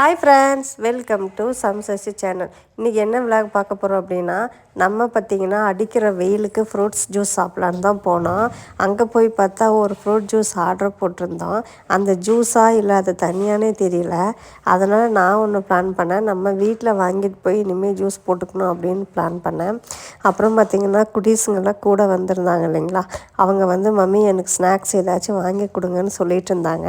Hi friends welcome to Sam Sasi channel இன்றைக்கி என்ன vlog பார்க்க போகிறோம் அப்படின்னா நம்ம பார்த்திங்கன்னா அடிக்கிற வெயிலுக்கு ஃப்ரூட்ஸ் ஜூஸ் சாப்பிட்லான்னு தான் போனோம். அங்கே போய் பார்த்தா ஒரு ஃப்ரூட் ஜூஸ் ஆர்டர் போட்டிருந்தோம். அந்த ஜூஸாக இல்லை அது தனியானே தெரியல. அதனால் நான் ஒன்று பிளான் பண்ணேன். நம்ம வீட்டில் வாங்கிட்டு போய் இனிமேல் ஜூஸ் போட்டுக்கணும் அப்படின்னு பிளான் பண்ணேன். அப்புறம் பார்த்திங்கன்னா குட்டீஸுங்கெல்லாம் கூட வந்திருந்தாங்க இல்லைங்களா? அவங்க வந்து மம்மி எனக்கு ஸ்நாக்ஸ் ஏதாச்சும் வாங்கி கொடுங்கன்னு சொல்லிட்டு இருந்தாங்க.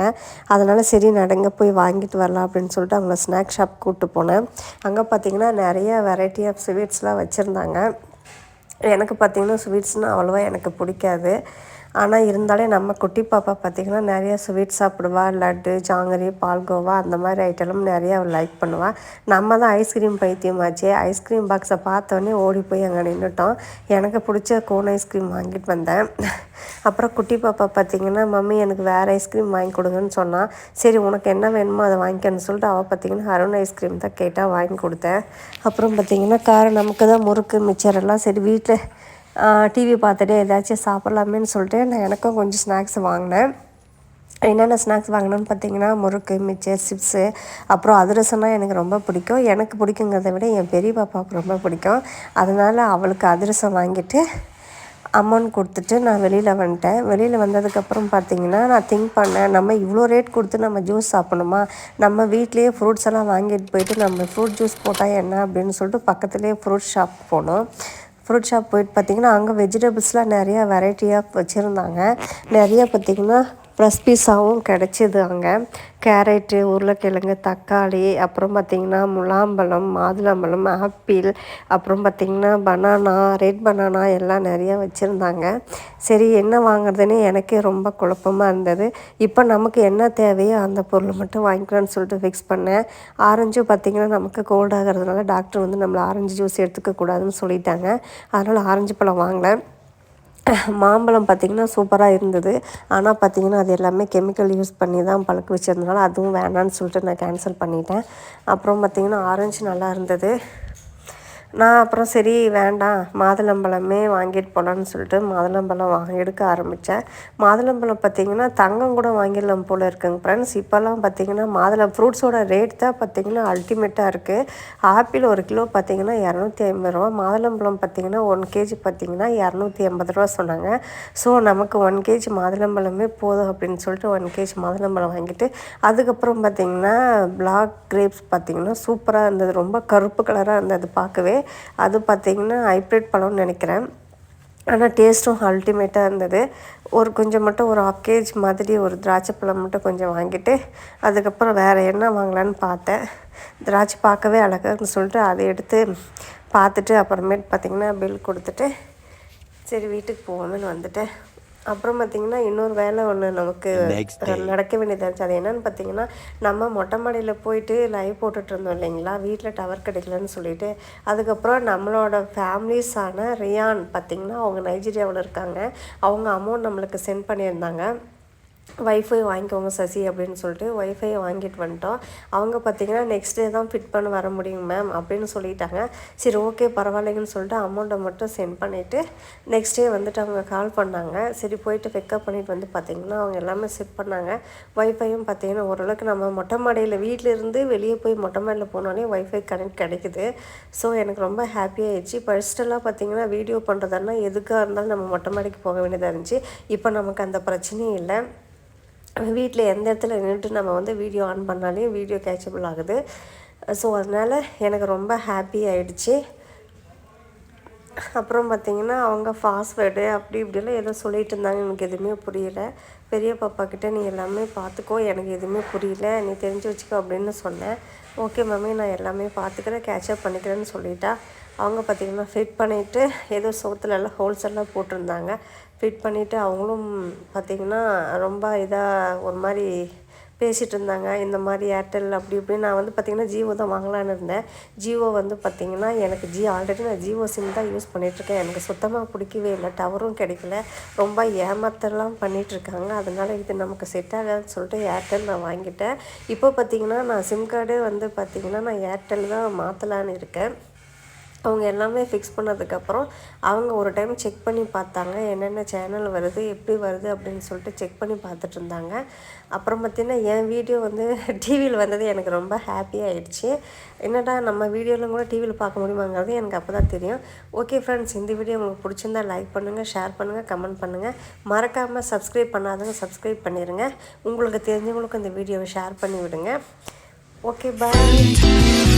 அதனால் சரி நடங்க போய் வாங்கிட்டு வரலாம் அப்படின்னு சொல்லிட்டு அவங்கள ஸ்நாக் ஷாப் கூப்பிட்டு போனேன். அங்கே பார்த்திங்கன்னா நிறைய வெரைட்டி ஆஃப் ஸ்வீட்ஸ்லாம் வச்சுருந்தாங்க. எனக்கு பார்த்திங்கன்னா ஸ்வீட்ஸ்னால் அவ்வளோவா எனக்கு பிடிக்காது. ஆனால் இருந்தாலே நம்ம குட்டி பாப்பா பார்த்திங்கன்னா நிறைய ஸ்வீட் சாப்பிடுவா. லட்டு ஜாங்கரி பால்கோவா அந்த மாதிரி ஐட்டம்லாம் நிறையா லைக் பண்ணுவாள் நம்ம தான் ஐஸ்கிரீம் பைத்தியமாச்சு. ஐஸ்கிரீம் பாக்ஸை பார்த்தோன்னே ஓடி போய் அங்கே நின்றுட்டோம் எனக்கு பிடிச்ச கோன் ஐஸ்கிரீம் வாங்கிட்டு வந்தேன். அப்புறம் குட்டி பாப்பா பார்த்திங்கன்னா மம்மி எனக்கு வேறு ஐஸ்கிரீம் வாங்கி கொடுங்கன்னு சொன்னால் சரி உனக்கு என்ன வேணுமோ அதை வாங்கிக்கன்னு சொல்லிட்டு அவள் பார்த்திங்கன்னா அருண் ஐஸ்கிரீம் தான் கேட்டால் வாங்கி கொடுத்தேன். அப்புறம் பார்த்திங்கன்னா காரம் நமக்கு தான் முறுக்கு மிச்சரெல்லாம் சரி வீட்டில் டிவி பார்த்துட்டு ஏதாச்சும் சாப்பிட்லாமேன்னு சொல்லிட்டு நான் எனக்கும் கொஞ்சம் ஸ்நாக்ஸ் வாங்கினேன். என்னென்ன ஸ்நாக்ஸ் வாங்கினோன்னு பார்த்தீங்கன்னா முறுக்கு மிச்சர் சிப்ஸு அப்புறம் அதிரசம்னா எனக்கு ரொம்ப பிடிக்கும். எனக்கு பிடிக்குங்கிறத விட என் பெரிய பாப்பாவுக்கு ரொம்ப பிடிக்கும். அதனால் அவளுக்கு அதிரசம் வாங்கிட்டு அமௌண்ட் கொடுத்துட்டு நான் வெளியில் வந்துட்டேன். வெளியில் வந்ததுக்கப்புறம் பார்த்தீங்கன்னா நான் திங்க் பண்ணேன் நம்ம இவ்வளோ ரேட் கொடுத்து நம்ம ஜூஸ் சாப்பிடணுமா? நம்ம வீட்லேயே ஃப்ரூட்ஸ் எல்லாம் வாங்கிட்டு போயிட்டு நம்ம ஃப்ரூட் ஜூஸ் போட்டால் என்ன அப்படின்னு சொல்லிட்டு பக்கத்துலேயே ஃப்ரூட் ஷாப் போனோம். ஃப்ரூட் ஷாப் போயிட்டு பார்த்திங்கன்னா அங்கே வெஜிடபிள்ஸ்லாம் நிறையா வெரைட்டியாக வச்சுருந்தாங்க. நிறையா பார்த்திங்கன்னா ப்ரெஸ் பீஸாகவும் கிடச்சிது அங்கே. கேரட்டு உருளைக்கிழங்கு தக்காளி அப்புறம் பார்த்திங்கன்னா முலாம்பழம் மாதுளம்பழம் ஆப்பிள் அப்புறம் பார்த்திங்கன்னா பனானா ரெட் பனானா எல்லாம் நிறையா வச்சுருந்தாங்க. சரி என்ன வாங்குறதுன்னு எனக்கே ரொம்ப குழப்பமாக இருந்தது. இப்போ நமக்கு என்ன தேவையோ அந்த பொருளை மட்டும் வாங்கிக்கலாம்னு சொல்லிட்டு ஃபிக்ஸ் பண்ணேன். ஆரஞ்சும் பார்த்திங்கன்னா நமக்கு கோல்ட் ஆகிறதுனால டாக்டர் வந்து நம்மளை ஆரஞ்சு ஜூஸ் எடுத்துக்கக்கூடாதுன்னு சொல்லிட்டாங்க. அதனால் ஆரஞ்சு பழம் வாங்கினேன் மாம்பழம் பார்த்திங்கன்னா சூப்பராக இருந்தது. ஆனால் பார்த்திங்கன்னா அது எல்லாமே கெமிக்கல் யூஸ் பண்ணி தான் பழுக்க வச்சிருந்தனால அதுவும் வேணான்னு சொல்லிட்டு நான் கேன்சல் பண்ணிட்டேன். அப்புறம் பார்த்திங்கன்னா ஆரஞ்சு நல்லா இருந்தது. நான் அப்புறம் சரி வேண்டாம். மாதுளம்பழமே வாங்கிட்டு போகலான்னு சொல்லிட்டு மாதுளம்பழம் வாங்கி எடுக்க ஆரம்பித்தேன் மாதுளம்பழம் பார்த்திங்கன்னா தங்கம் கூட வாங்கிடலாம் போல் இருக்குங்க ஃப்ரெண்ட்ஸ் இப்போல்லாம் பார்த்திங்கன்னா மாதுளம் ஃப்ரூட்ஸோட ரேட் தான் பார்த்திங்கன்னா அல்டிமேட்டாக இருக்குது ஆப்பிள் ஒரு கிலோ பார்த்திங்கன்னா இரநூத்தி ஐம்பது ரூபா. மாதுளம்பழம் பார்த்திங்கன்னா ஒன் கேஜி பார்த்திங்கன்னா இரநூத்தி எண்பது ரூபா சொன்னாங்க. ஸோ நமக்கு ஒன் கேஜி மாதுளம்பழமே போதும் அப்படின்னு சொல்லிட்டு ஒன் கேஜி மாதுளம்பழம் வாங்கிட்டு அதுக்கப்புறம் பார்த்திங்கன்னா பிளாக் கிரேப்ஸ் பார்த்திங்கன்னா சூப்பராக இருந்தது. ரொம்ப கருப்பு கலராக இருந்தது பார்க்கவே. அது பார்த்திங்கன்னா ஹைப்ரிட் பழம்னு நினைக்கிறேன். ஆனால் டேஸ்ட்டும் அல்டிமேட்டாக இருந்தது. ஒரு கொஞ்சம் மட்டும் ஒரு ஆஃப் கேஜ் மாதிரி ஒரு திராட்சை பழம் மட்டும் கொஞ்சம் வாங்கிட்டு அதுக்கப்புறம் வேறு என்ன வாங்கலான்னு பார்த்தேன். திராட்சை பார்க்கவே அழகாக சொல்லிட்டு அதை எடுத்து பார்த்துட்டு அப்புறமேட்டு பார்த்திங்கன்னா பில் கொடுத்துட்டு சரி வீட்டுக்கு போவோம்னு வந்துட்டேன். அப்புறம் பார்த்திங்கன்னா இன்னொரு வேலை ஒன்று நமக்கு நடக்க வேண்டியதாக இருந்துச்சு. அது என்னென்னு பார்த்தீங்கன்னா நம்ம மொட்டை மாடியில் போயிட்டு லைவ் போட்டுட்டு இருந்தோம் இல்லைங்களா? வீட்டில் டவர் கிடைக்கலன்னு சொல்லிட்டு. அதுக்கப்புறம் நம்மளோட ஃபேமிலிஸான ரியான் பார்த்திங்கன்னா அவங்க நைஜீரியாவில் இருக்காங்க. அவங்க அமௌண்ட் நம்மளுக்கு சென்ட் பண்ணியிருந்தாங்க. ஒய்ஃபை வாங்கிக்கோங்க சசி அப்படின்னு சொல்லிட்டு ஒய்ஃபையை வாங்கிட்டு வந்துட்டோம். அவங்க பார்த்திங்கன்னா நெக்ஸ்ட் டே தான் ஃபிட் பண்ண வர முடியும் மேம் அப்படின்னு சொல்லிட்டாங்க. சரி ஓகே பரவாயில்லைங்கன்னு சொல்லிட்டு அமௌண்ட்டை மட்டும் சென்ட் பண்ணிவிட்டு நெக்ஸ்ட் டே வந்துட்டு அவங்க கால் பண்ணாங்க. சரி போயிட்டு பிக்கப் பண்ணிட்டு வந்து பார்த்திங்கன்னா அவங்க எல்லாமே செட் பண்ணாங்க. ஒய்ஃபையும் பார்த்திங்கன்னா ஓரளவுக்கு நம்ம மொட்டை மாடியில் வீட்டிலேருந்து வெளியே போய் மொட்டை மாடியில் போனாலே ஒய்ஃபை கனெக்ட் கிடைக்குது. ஸோ எனக்கு ரொம்ப ஹாப்பியாகிடுச்சு ஃபஸ்ட்டெல்லாம் பார்த்திங்கன்னா வீடியோ பண்ணுறதுன்னா எதுக்காக இருந்தாலும் நம்ம மொட்டை மாடிக்கு போக வேண்டியதாக இருந்துச்சு. இப்போ நமக்கு அந்த பிரச்சனையும் இல்லை. வீட்டில் எந்த இடத்துல நின்றுட்டு நம்ம வந்து வீடியோ ஆன் பண்ணாலையும் வீடியோ கேட்சபிள் ஆகுது. ஸோ அதனால் எனக்கு ரொம்ப ஹாப்பி ஆகிடுச்சி அப்புறம் பார்த்திங்கன்னா அவங்க பாஸ்வேர்டு அப்படி இப்படிலாம் ஏதோ சொல்லிட்டு இருந்தாங்க. எனக்கு எதுவுமே புரியல. பெரிய பாப்பா கிட்டே நீ எல்லாமே பார்த்துக்கோ. எனக்கு எதுவுமே புரியல. நீ தெரிஞ்சு வச்சுக்கோ அப்படின்னு சொன்னேன். ஓகே மம்மி நான் எல்லாமே பார்த்துக்கிறேன். கேட்சப் பண்ணிக்கிறேன்னு சொல்லிட்டா. அவங்க பார்த்திங்கன்னா ஃபிட் பண்ணிவிட்டு ஏதோ சோத்துலலாம் ஹோல்ஸ் எல்லாம் போட்டிருந்தாங்க. ஃபிட் பண்ணிவிட்டு அவங்களும் பார்த்திங்கன்னா ரொம்ப இதாக ஒரு மாதிரி பேசிகிட்டு இருந்தாங்க இந்த மாதிரி ஏர்டெல் அப்படி இப்படின்னு. நான் வந்து பார்த்திங்கன்னா ஜியோ தான் வாங்கலான்னு இருந்தேன். ஜியோ வந்து பார்த்திங்கன்னா எனக்கு ஜி ஆல்ரெடி நான் ஜியோ சிம் தான் யூஸ் பண்ணிகிட்ருக்கேன் எனக்கு சுத்தமாக பிடிக்கவே இல்லை. டவரும் கிடைக்கல. ரொம்ப ஏமாத்தெல்லாம் பண்ணிகிட்ருக்காங்க அதனால் இது நமக்கு செட் ஆகாதுன்னு சொல்லிட்டு ஏர்டெல் நான் வாங்கிட்டேன். இப்போ பார்த்திங்கன்னா நான் சிம் கார்டே வந்து பார்த்திங்கன்னா நான் ஏர்டெல் தான் மாற்றலான்னு இருக்கேன். அவங்க எல்லாமே ஃபிக்ஸ் பண்ணதுக்கப்புறம் அவங்க ஒரு டைம் செக் பண்ணி பார்த்தாங்க என்னென்ன சேனல் வருது எப்படி வருது அப்படின்னு சொல்லிட்டு செக் பண்ணி பார்த்துட்டு இருந்தாங்க. அப்புறம் பார்த்திங்கன்னா என் வீடியோ வந்து டிவியில் வந்தது எனக்கு ரொம்ப ஹாப்பியாகிடுச்சு என்னடா நம்ம வீடியோவில் கூட டிவியில் பார்க்க முடியுமாங்கிறது எனக்கு அப்போ தான் தெரியும். ஓகே ஃப்ரெண்ட்ஸ் இந்த வீடியோ உங்களுக்கு பிடிச்சிருந்தா லைக் பண்ணுங்கள் ஷேர் பண்ணுங்கள் கமெண்ட் பண்ணுங்கள் மறக்காமல் சப்ஸ்கிரைப் பண்ணாதவங்க சப்ஸ்கிரைப் பண்ணிடுங்க உங்களுக்கு தெரிஞ்சவங்களுக்கு இந்த வீடியோவை ஷேர் பண்ணி விடுங்க ஓகே பாய்